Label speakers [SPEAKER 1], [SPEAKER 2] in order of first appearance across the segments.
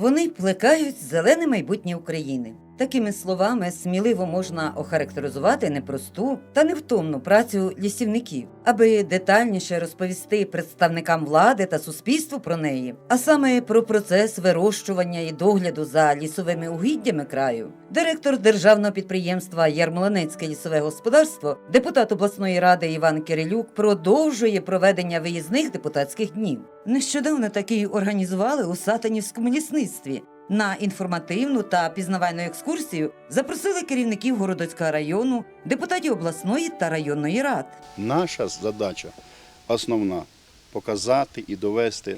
[SPEAKER 1] Вони плекають зелене майбутнє України. Такими словами сміливо можна охарактеризувати непросту та невтомну працю лісівників, аби детальніше розповісти представникам влади та суспільству про неї, а саме про процес вирощування і догляду за лісовими угіддями краю. Директор державного підприємства Ярмолинецьке лісове господарство, депутат обласної ради Іван Кирилюк продовжує проведення виїзних депутатських днів. Нещодавно такі організували у Сатанівському лісництві. На інформативну та пізнавальну екскурсію запросили керівників Городоцького району, депутатів обласної та районної рад.
[SPEAKER 2] Наша задача основна показати і довести е,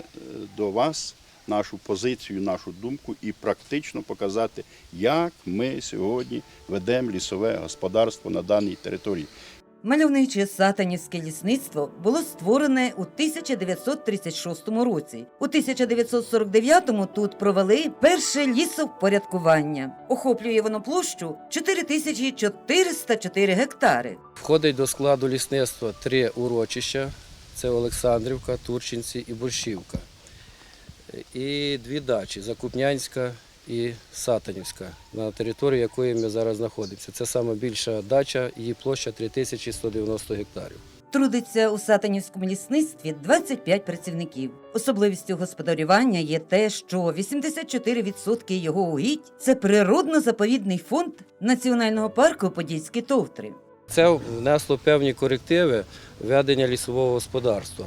[SPEAKER 2] до вас нашу позицію, нашу думку і практично показати, як ми сьогодні ведемо лісове господарство на даній території.
[SPEAKER 1] Мальовниче Сатанівське лісництво було створене у 1936 році. У 1949-му тут провели перше лісовпорядкування. Охоплює воно площу 4404 гектари.
[SPEAKER 3] Входить до складу лісництва три урочища: це Олександрівка, Турчинці і Борщівка. І дві дачі Закупнянська і Сатанівська, на території якої ми зараз знаходимося. Це саме більша дача, її площа 3190 гектарів.
[SPEAKER 1] Трудиться у Сатанівському лісництві 25 працівників. Особливістю господарювання є те, що 84% його угідь це природно-заповідний фонд Національного парку Подільські товтри.
[SPEAKER 3] Це внесло певні корективи ведення лісового господарства,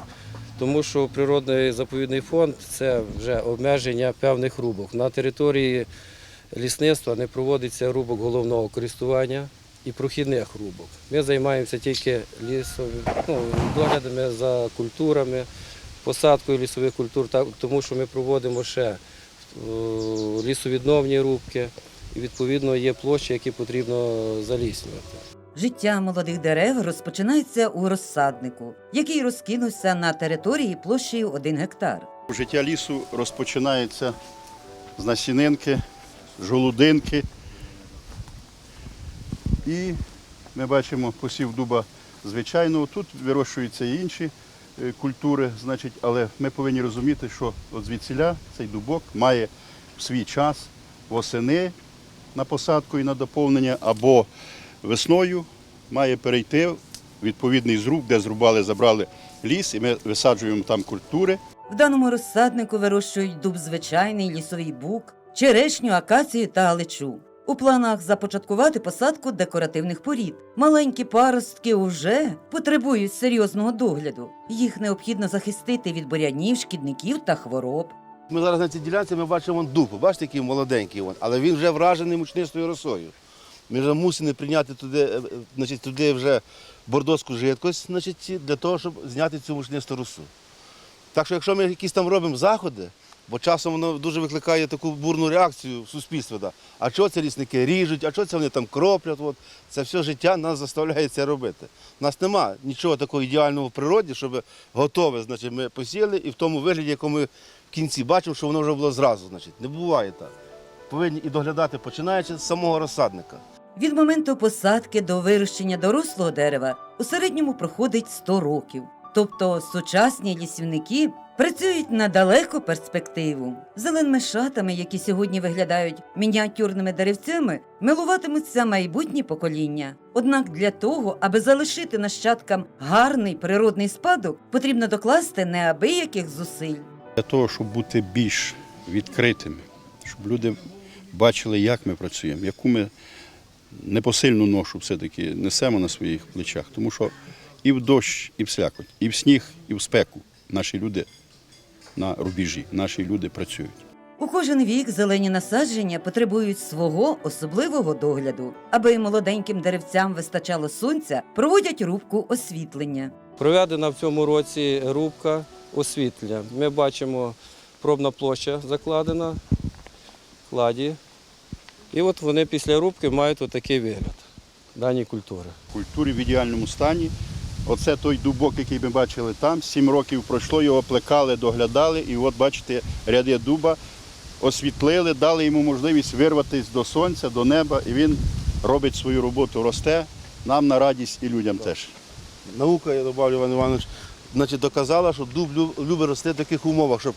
[SPEAKER 3] тому що природний заповідний фонд це вже обмеження певних рубок. На території лісництва не проводиться рубок головного користування і прохідних рубок. Ми займаємося тільки лісові, ну, доглядами за культурами, посадкою лісових культур, тому що ми проводимо ще е, лісовідновні рубки, і відповідно є площі, які потрібно заліснювати.
[SPEAKER 1] Життя молодих дерев розпочинається у розсаднику, який розкинувся на території площею 1 гектар.
[SPEAKER 2] Життя лісу розпочинається з насінинки, жолудинки. І ми бачимо посів дуба звичайного. Тут вирощуються і інші е, культури, значить, але ми повинні розуміти, що от звідсіля цей дубок має в свій час восени на посадку і на доповнення, або весною має перейти в відповідний зруб, де зрубали, забрали ліс, і ми висаджуємо там культури.
[SPEAKER 1] В даному розсаднику вирощують дуб звичайний, лісовий бук, черешню, акацію та галичу. У планах започаткувати посадку декоративних порід. Маленькі паростки вже потребують серйозного догляду. Їх необхідно захистити від бурянів, шкідників та хвороб.
[SPEAKER 4] Ми зараз на цій ділянці ми бачимо дуб. Бачите, який молоденький, але він вже вражений мучнистою росою. Ми вже мусимо прийняти туди, е, е, значить, туди вже бордоську жидкость значить, для того, щоб зняти цю мучнисту росу. Так що, якщо ми якісь там робимо заходи, бо часом воно дуже викликає таку бурну реакцію в суспільстві. Да. А чого це лісники ріжуть, а чого це вони там кроплять? От. Це все життя нас заставляє це робити. У нас нема нічого такого ідеального в природі, щоб готове, значить, ми посіяли і в тому вигляді, якому ми в кінці бачимо, що воно вже було зразу. Значить. Не буває так. Повинні і доглядати, починаючи з самого розсадника.
[SPEAKER 1] Від моменту посадки до вирощення дорослого дерева у середньому проходить 100 років. Тобто сучасні лісівники працюють на далеку перспективу. Зеленими шатами, які сьогодні виглядають мініатюрними деревцями, милуватимуться майбутні покоління. Однак для того, аби залишити нащадкам гарний природний спадок, потрібно докласти неабияких зусиль.
[SPEAKER 2] Для того, щоб бути більш відкритими, щоб люди бачили, як ми працюємо, яку ми непосильну ношу все-таки несемо на своїх плечах. Тому що і в дощ, і в слякоть, і в сніг, і в спеку наші люди на рубежі, наші люди працюють.
[SPEAKER 1] У кожен вік зелені насадження потребують свого особливого догляду. Аби молоденьким деревцям вистачало сонця, проводять рубку освітлення.
[SPEAKER 3] Проведена в цьому році рубка освітлення. Ми бачимо, пробна площа закладена, кладі. І от вони після рубки мають отакий вигляд дані культури.
[SPEAKER 2] Культури в ідеальному стані. Оце той дубок, який ми бачили там. Сім років пройшло, його плекали, доглядали. І от бачите, ряди дуба освітлили, дали йому можливість вирватися до сонця, до неба, і він робить свою роботу, росте. Нам на радість і людям теж.
[SPEAKER 4] Наука, я добавлю, Іван Іванович, значить, доказала, що дуб любить рости в таких умовах, щоб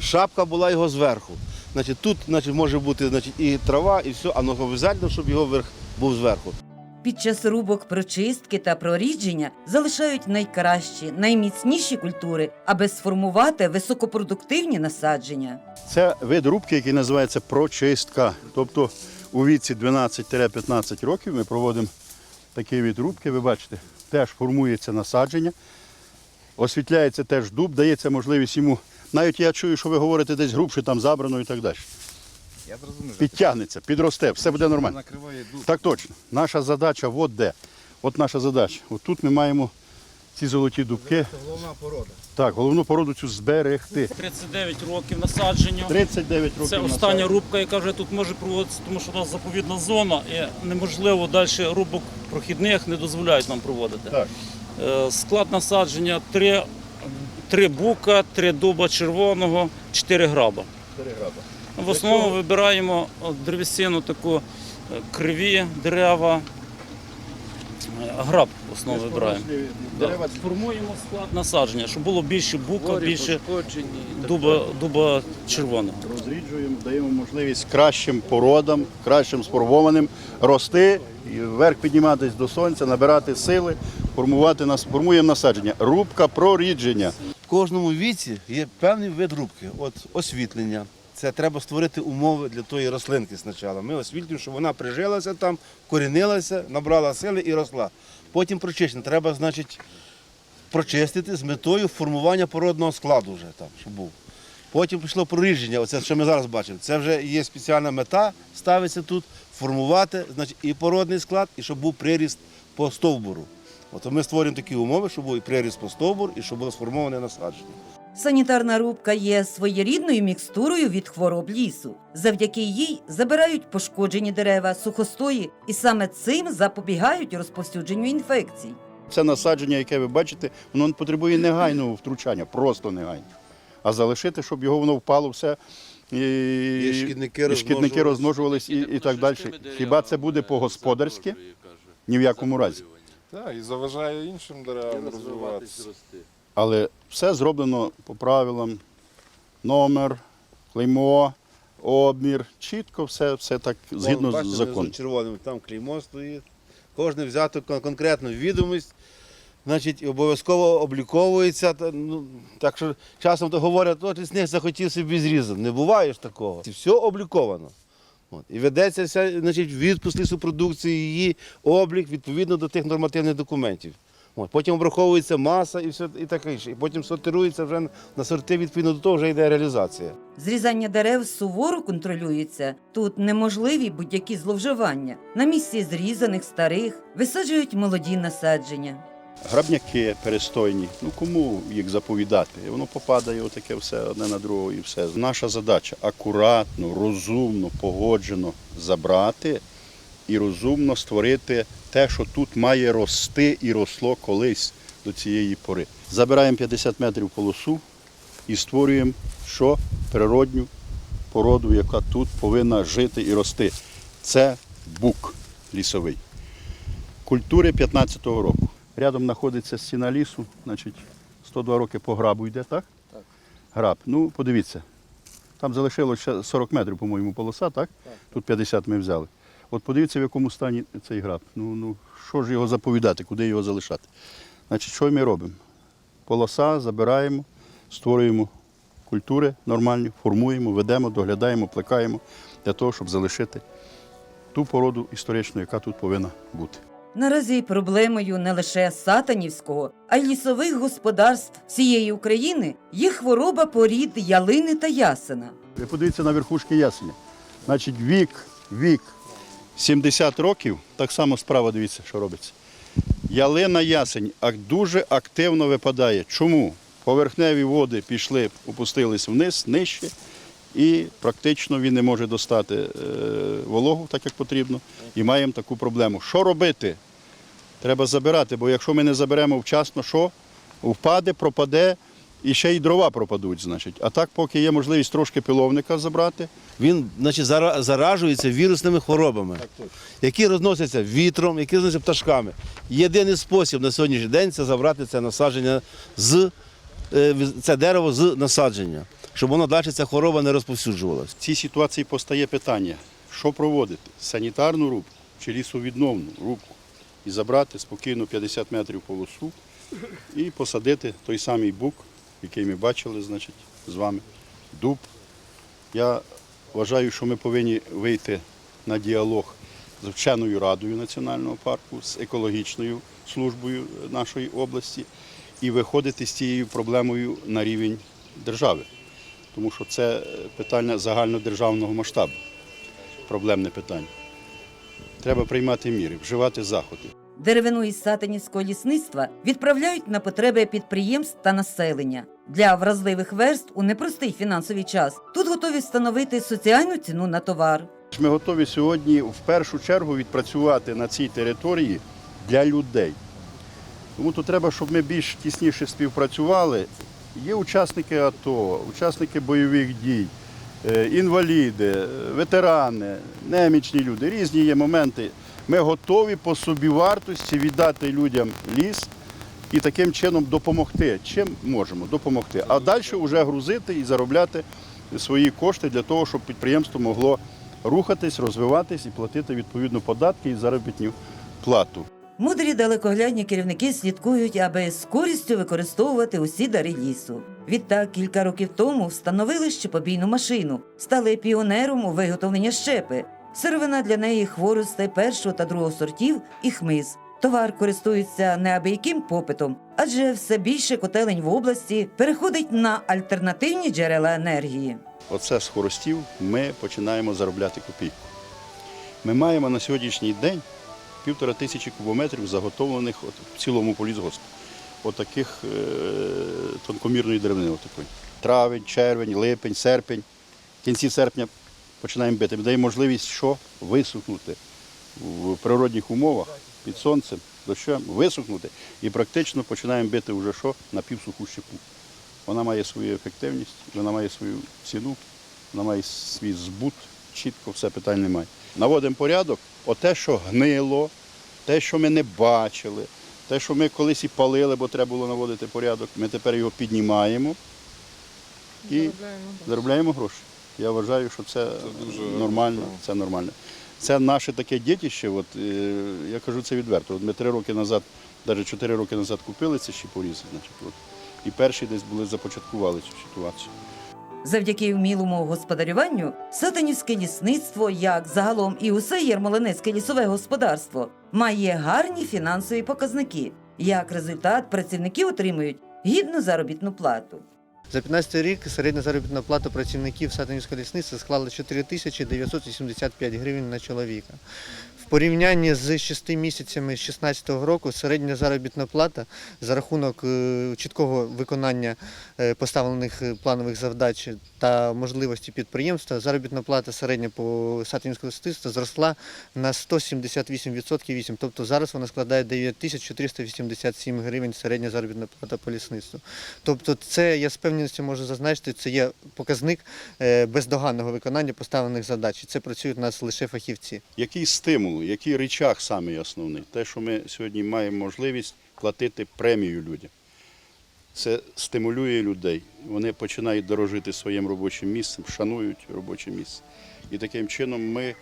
[SPEAKER 4] шапка була його зверху. Значить, тут значить, може бути значить, і трава, і все, а обов'язково, щоб його верх був зверху.
[SPEAKER 1] Під час рубок прочистки та прорідження залишають найкращі, найміцніші культури, аби сформувати високопродуктивні насадження.
[SPEAKER 2] Це вид рубки, який називається прочистка. Тобто у віці 12-15 років ми проводимо такий вид рубки. Ви бачите, теж формується насадження, освітляється теж дуб, дається можливість йому. Навіть я чую, що ви говорите десь грубше, там забрано і так далі.
[SPEAKER 5] Я зрозумів.
[SPEAKER 2] Підтягнеться, підросте, все буде нормально.
[SPEAKER 5] Накриває дуб.
[SPEAKER 2] Так точно. Наша задача от де. От наша задача. От тут ми маємо ці золоті дубки.
[SPEAKER 5] Головна порода.
[SPEAKER 2] Так, головну породу цю зберегти.
[SPEAKER 6] 39 років насадженню.
[SPEAKER 2] 39 років.
[SPEAKER 6] Це остання рубка, яка вже тут може проводитися, тому що у нас заповідна зона і неможливо далі рубок прохідних не дозволяють нам проводити.
[SPEAKER 2] Так.
[SPEAKER 6] Е, Склад насадження три, три бука, три дуба червоного, чотири граба. В основному вибираємо от, древесину таку е, криві дерева. Е, Граб в основному вибираємо.
[SPEAKER 2] Дерева
[SPEAKER 6] Формуємо склад насадження, щоб було більше бука, більше дуба, дуба червоного.
[SPEAKER 2] розріджуємо, даємо можливість кращим породам, кращим сформованим рости, і вверх підніматись до сонця, набирати сили, формувати нас, формуємо насадження. Рубка прорідження.
[SPEAKER 4] В кожному віці є певний вид рубки. От освітлення. Це треба створити умови для тої рослинки спочатку. Ми освітлюємо, щоб вона прижилася там, корінилася, набрала сили і росла. Потім прочищення. Треба, значить, прочистити з метою формування породного складу вже там, щоб був. Потім пішло прорідження, оце, що ми зараз бачимо. Це вже є спеціальна мета, ставиться тут, формувати значить, і породний склад, і щоб був приріст по стовбуру. От ми створюємо такі умови, щоб був і приріст по стовбуру, і щоб було сформоване насадження.
[SPEAKER 1] Санітарна рубка є своєрідною мікстурою від хвороб лісу. Завдяки їй забирають пошкоджені дерева, сухостої, і саме цим запобігають розповсюдженню інфекцій.
[SPEAKER 2] Це насадження, яке ви бачите, воно потребує негайного втручання, просто негайно. А залишити, щоб його воно впало все. І,
[SPEAKER 4] І шкідники
[SPEAKER 2] і шкідники
[SPEAKER 4] розмножувались.
[SPEAKER 2] розмножувались і, і так далі. Хіба це буде по-господарськи? Ні в якому разі.
[SPEAKER 5] Так, і заважає іншим деревам розвиватися.
[SPEAKER 2] Але все зроблено по правилам. Номер, клеймо, обмір, чітко все, все так згідно
[SPEAKER 4] Бачите,
[SPEAKER 2] з законом.
[SPEAKER 4] червоним там клеймо стоїть. Кожне взято кон- конкретну відомість, значить, і обов'язково обліковується. Та, Ну, так що часом то говорять, от лісник захотів собі зрізати. Не буває ж такого. Все обліковано. От. І ведеться вся, значить, відпуск лісопродукції, її облік відповідно до тих нормативних документів. От. Потім обраховується маса і все і таке інше. І потім сортирується вже на сорти, відповідно до того вже йде реалізація.
[SPEAKER 1] Зрізання дерев суворо контролюється. Тут неможливі будь-які зловживання. На місці зрізаних старих висаджують молоді насадження.
[SPEAKER 2] Грабняки перестойні. Ну кому їх заповідати? Воно попадає отаке все одне на друге і все. Наша задача акуратно, розумно, погоджено забрати і розумно створити те, що тут має рости і росло колись до цієї пори. Забираємо 50 метрів полосу і створюємо що? Природню породу, яка тут повинна жити і рости. Це бук лісовий культури 15-го року. Рядом знаходиться стіна лісу, значить 102 роки по грабу йде, так?
[SPEAKER 3] Так.
[SPEAKER 2] Граб. Ну, подивіться. Там залишилося 40 метрів, по-моєму, полоса, так? Тут 50 ми взяли. От подивіться, в якому стані цей граб. Ну, ну, що ж його заповідати, куди його залишати? Значить, що ми робимо? Полоса забираємо, створюємо культури нормальні, формуємо, ведемо, доглядаємо, плекаємо для того, щоб залишити ту породу історичну, яка тут повинна бути.
[SPEAKER 1] Наразі проблемою не лише сатанівського, а й лісових господарств всієї України є хвороба порід ялини та ясена.
[SPEAKER 2] Ви подивіться на верхушки ясеня. Значить, вік, вік 70 років, так само справа дивіться, що робиться. Ялина ясень дуже активно випадає. Чому? Поверхневі води пішли, опустились вниз, нижче, і практично він не може достати е, вологу так, як потрібно, і маємо таку проблему. Що робити? Треба забирати, бо якщо ми не заберемо вчасно, що? Впаде, пропаде і ще й дрова пропадуть, значить. А так, поки є можливість трошки пиловника забрати,
[SPEAKER 4] Він значить, зара- заражується вірусними хворобами, які розносяться вітром, які розносяться пташками. Єдиний спосіб на сьогоднішній день це забрати це насадження з е, це дерево з насадження. щоб воно далі ця хвороба не розповсюджувалася.
[SPEAKER 2] В цій ситуації постає питання, що проводити? Санітарну рубку чи лісовідновну рубку? І забрати спокійно 50 метрів полосу і посадити той самий бук, який ми бачили, значить, з вами, дуб. Я вважаю, що ми повинні вийти на діалог з вченою радою національного парку, з екологічною службою нашої області і виходити з цією проблемою на рівень держави. Тому що це питання загальнодержавного масштабу, проблемне питання. Треба приймати міри, вживати заходи.
[SPEAKER 1] Деревину із сатанівського лісництва відправляють на потреби підприємств та населення. Для вразливих верств у непростий фінансовий час тут готові встановити соціальну ціну на товар.
[SPEAKER 2] Ми готові сьогодні в першу чергу відпрацювати на цій території для людей. Тому то треба, щоб ми більш тісніше співпрацювали. Є учасники АТО, учасники бойових дій, інваліди, е, ветерани, немічні люди. Різні є моменти. Ми готові по собівартості віддати людям ліс і таким чином допомогти. Чим можемо допомогти. А далі вже грузити і заробляти свої кошти для того, щоб підприємство могло рухатись, розвиватись і платити відповідно податки і заробітну плату.
[SPEAKER 1] Мудрі далекоглядні керівники слідкують, аби з користю використовувати усі дари лісу. Відтак, кілька років тому встановили щепобійну машину, стали піонером у виготовленні щепи. Сировина для неї хворости першого та другого сортів і хмиз. Товар користується неабияким попитом, адже все більше котелень в області переходить на альтернативні джерела енергії.
[SPEAKER 2] Оце з хоростів ми починаємо заробляти копійку. Ми маємо на сьогоднішній день півтора тисячі кубометрів заготовлених от, в цілому по лісгоспу. Отаких е, тонкомірної деревини. Отакої. Травень, червень, липень, серпень. В кінці серпня починаємо бити. Ми даємо можливість що? Висохнути в природних умовах під сонцем, дощем, висохнути і практично починаємо бити вже що? На півсуху щепу. Вона має свою ефективність, вона має свою ціну, вона має свій збут, чітко все питань немає. Наводимо порядок, оте, що гнило, те, що ми не бачили, те, що ми колись і палили, бо треба було наводити порядок, ми тепер його піднімаємо і заробляємо гроші. Я вважаю, що це,
[SPEAKER 5] дуже
[SPEAKER 2] нормально,
[SPEAKER 5] гарно.
[SPEAKER 2] це нормально. Це наше таке дітище, от, е, я кажу це відверто. От ми три роки назад, навіть чотири роки назад купили ці щепорізи, значить, от, і перші десь були започаткували цю ситуацію.
[SPEAKER 1] Завдяки вмілому господарюванню сатанівське лісництво, як загалом і усе Єрмолинецьке лісове господарство, має гарні фінансові показники. Як результат, працівники отримують гідну заробітну плату.
[SPEAKER 7] За 15 рік середня заробітна плата працівників Сатанівського лісництва склала 4 тисячі 985 гривень на чоловіка. Порівнянні з 6 місяцями 2016 року середня заробітна плата за рахунок е, чіткого виконання е, поставлених е, планових завдач та можливості підприємства, заробітна плата середня по Сатанівського лісництва зросла на 178% 8, тобто зараз вона складає 9487 гривень середня заробітна плата по лісництву. Тобто, це я з певністю можу зазначити, це є показник бездоганного виконання поставлених задач. Це працюють у нас лише фахівці.
[SPEAKER 2] Який стимул, який речах саме основний? Те, що ми сьогодні маємо можливість платити премію людям. Це стимулює людей. Вони починають дорожити своїм робочим місцем, шанують робоче місце. І таким чином ми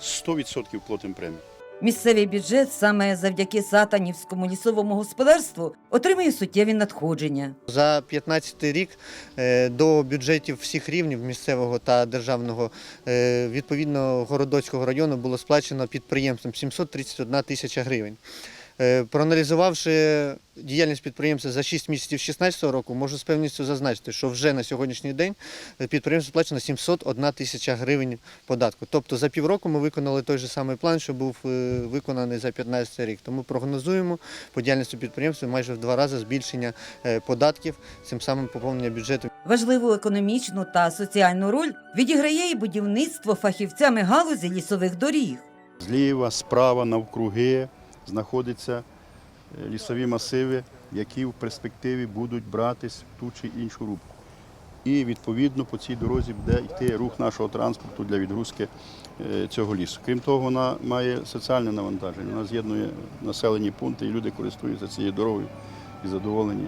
[SPEAKER 2] 100% платимо премію.
[SPEAKER 1] Місцевий бюджет саме завдяки сатанівському лісовому господарству отримує суттєві надходження.
[SPEAKER 7] За 15 рік е, до бюджетів всіх рівнів місцевого та державного е, відповідно Городоцького району було сплачено підприємством 731 тисяча гривень. Е, Проаналізувавши діяльність підприємства за 6 місяців 2016 року, можу з певністю зазначити, що вже на сьогоднішній день е, підприємству сплачено 701 тисяча гривень податку. Тобто за півроку ми виконали той же самий план, що був е, виконаний за 15 рік. Тому прогнозуємо по діяльності підприємства майже в два рази збільшення податків, цим самим поповнення бюджету.
[SPEAKER 1] Важливу економічну та соціальну роль відіграє і будівництво фахівцями галузі лісових доріг.
[SPEAKER 2] Зліва, справа, навкруги знаходяться е, лісові масиви, які в перспективі будуть братись в ту чи іншу рубку. І відповідно по цій дорозі буде йти рух нашого транспорту для відгрузки е, цього лісу. Крім того, вона має соціальне навантаження. Вона з'єднує населені пункти, і люди користуються цією дорогою і задоволені.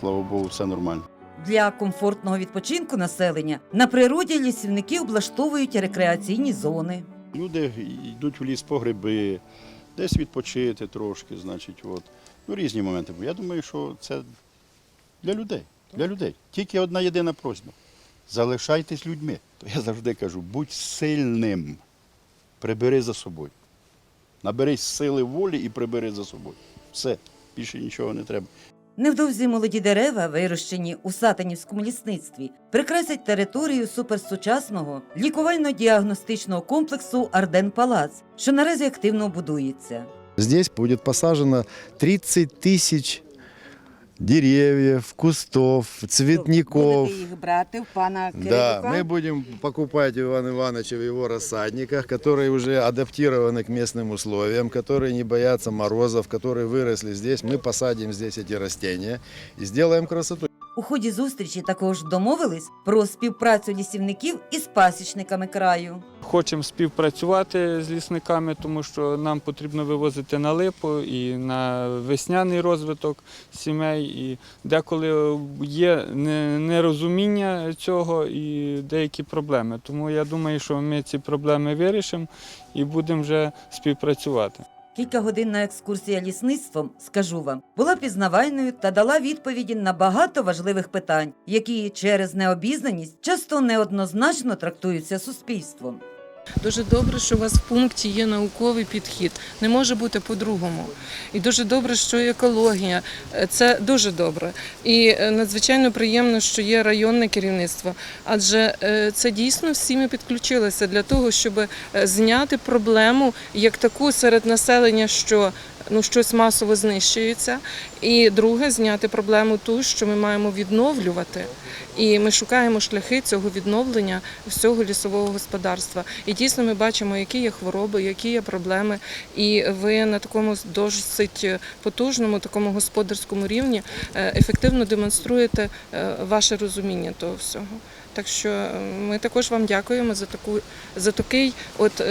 [SPEAKER 2] Слава Богу, все нормально.
[SPEAKER 1] для комфортного відпочинку населення на природі лісівники облаштовують рекреаційні зони.
[SPEAKER 2] Люди йдуть в ліс по гриби, десь відпочити трошки, значить, от. Ну, різні моменти. Я думаю, що це для людей. Для людей. Тільки одна єдина просьба. Залишайтесь людьми. То я завжди кажу, будь сильним. Прибери за собою. Наберись сили волі і прибери за собою. Все, більше нічого не треба.
[SPEAKER 1] Невдовзі молоді дерева, вирощені у сатанівському лісництві, прикрасять територію суперсучасного лікувально-діагностичного комплексу Арден Палац, що наразі активно будується.
[SPEAKER 8] Здесь будет посажено 30 тысяч деревьев, кустов, цветников.
[SPEAKER 9] їх брати в пана
[SPEAKER 8] Да, мы будем покупать у Ивана Ивановича в его рассадниках, которые уже адаптированы к местным условиям, которые не боятся морозов, которые выросли здесь. Мы посадим здесь эти растения и сделаем красоту.
[SPEAKER 1] У ході зустрічі також домовились про співпрацю лісівників із пасічниками краю.
[SPEAKER 10] Хочемо співпрацювати з лісниками, тому що нам потрібно вивозити на липу і на весняний розвиток сімей. І деколи є нерозуміння цього і деякі проблеми. Тому я думаю, що ми ці проблеми вирішимо і будемо вже співпрацювати.
[SPEAKER 1] Кількагодинна екскурсія лісництвом, скажу вам, була пізнавальною та дала відповіді на багато важливих питань, які через необізнаність часто неоднозначно трактуються суспільством.
[SPEAKER 11] Дуже добре, що у вас в пункті є науковий підхід. Не може бути по-другому. І дуже добре, що екологія. Е, Це дуже добре. І е, надзвичайно приємно, що є районне керівництво. Адже е, це дійсно всі ми підключилися для того, щоб зняти проблему як таку серед населення, що ну щось масово знищується. І друге, зняти проблему ту, що ми маємо відновлювати. І ми шукаємо шляхи цього відновлення всього лісового господарства. І дійсно ми бачимо, які є хвороби, які є проблеми. І ви на такому досить потужному, такому господарському рівні е, ефективно демонструєте е, ваше розуміння того всього. Так що е, ми також вам дякуємо за таку за такий, от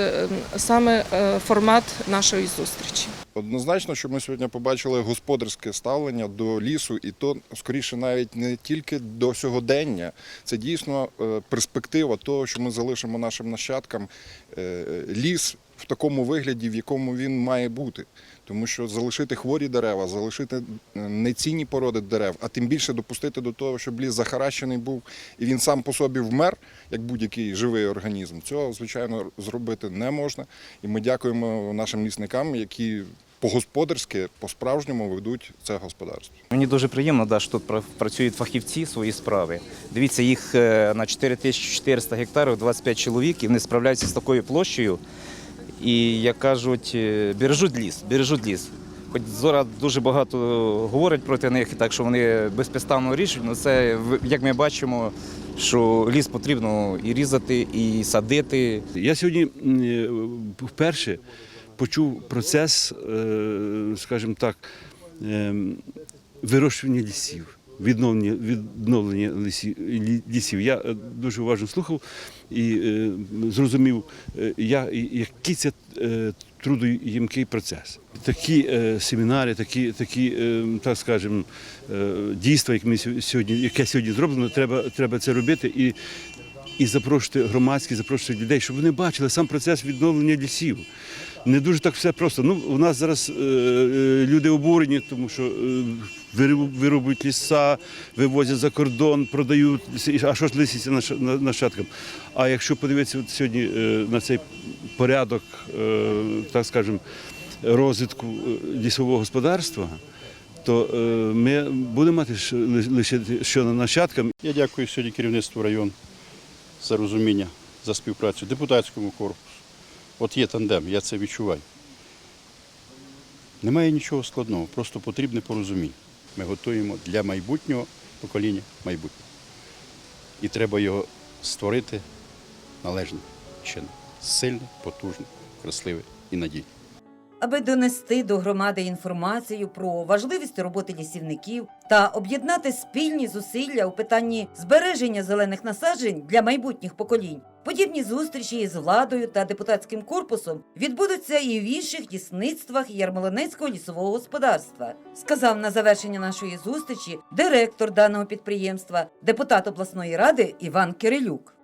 [SPEAKER 11] саме формат нашої зустрічі.
[SPEAKER 5] Однозначно, що ми сьогодні побачили господарське ставлення до лісу, і то скоріше навіть не тільки до сьогодення. Це дійсно е, перспектива того, що ми залишимо нашим нащадкам е, ліс в такому вигляді, в якому він має бути. Тому що залишити хворі дерева, залишити е, нецінні породи дерев, а тим більше допустити до того, щоб ліс захаращений був і він сам по собі вмер, як будь-який живий організм. Цього звичайно зробити не можна. І ми дякуємо нашим лісникам, які по-господарськи, по-справжньому ведуть це господарство.
[SPEAKER 12] Мені дуже приємно, да, що тут пра- працюють фахівці свої справи. Дивіться, їх е, на 4400 гектарів 25 чоловік, і вони справляються з такою площею. І, як кажуть, е, бережуть ліс, бережуть ліс. Хоч Зора дуже багато говорить проти них, так що вони безпідставно рішують, але це, як ми бачимо, що ліс потрібно і різати, і садити.
[SPEAKER 13] Я сьогодні е, вперше почув процес, е, скажімо так, ем, вирощування лісів, відновлення, відновлення лісі- лісів. Я е, дуже уважно слухав і е, зрозумів, я- який це трудоємкий процес. Такі семінари, такі, такі так скажемо, дійства, як ми сьо- сьогодні, яке сьогодні зроблено, треба, треба це робити. І і запрошувати громадськість, запрошувати людей, щоб вони бачили сам процес відновлення лісів. Не дуже так все просто. Ну, у нас зараз е, е, люди обурені, тому що е, вирубують ліса, вивозять за кордон, продають. А що ж на- нащадкам? А якщо подивитися от сьогодні е, на цей порядок, е, так скажемо, розвитку е, лісового господарства, то е, ми будемо мати лише що на нащадкам.
[SPEAKER 2] Я дякую сьогодні керівництву району за розуміння, за співпрацю, депутатському корпусу. От є тандем, я це відчуваю. Немає нічого складного, просто потрібне порозуміння. Ми готуємо для майбутнього покоління майбутнього. І треба його створити належним чином. Сильне, потужне, красиве і надійне.
[SPEAKER 1] Аби донести до громади інформацію про важливість роботи лісівників та об'єднати спільні зусилля у питанні збереження зелених насаджень для майбутніх поколінь. Подібні зустрічі із владою та депутатським корпусом відбудуться і в інших лісництвах Ярмолинецького лісового господарства, сказав на завершення нашої зустрічі директор даного підприємства, депутат обласної ради Іван Кирилюк.